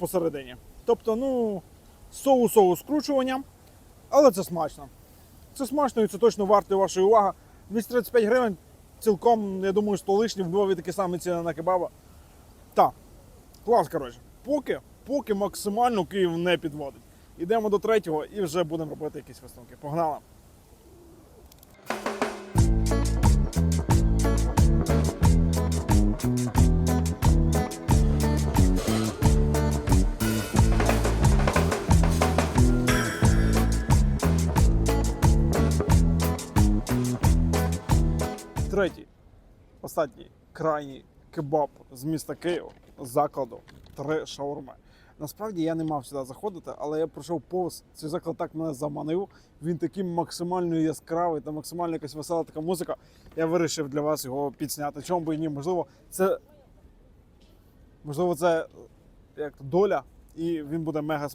посередині. Тобто, ну, соус-соус скручуванням, але це смачно. Це смачно і це точно варто вашої уваги. 235 гривень цілком, я думаю, столичні в Львові такі самі ціни на кебаба. Так, клас, коротше. Поки, поки максимально Київ не підводить. Йдемо до третього і вже будемо робити якісь висновки. Погнали! Третій, останній крайній кебаб з міста Києва закладу три шаурми. Насправді я не мав сюди заходити, але я пройшов повз цей заклад так мене заманив. Він такий максимально яскравий та максимально якась весела така музика. Я вирішив для вас його підсняти. Чому би і ні? Можливо, це можливо, це як доля, і він буде мега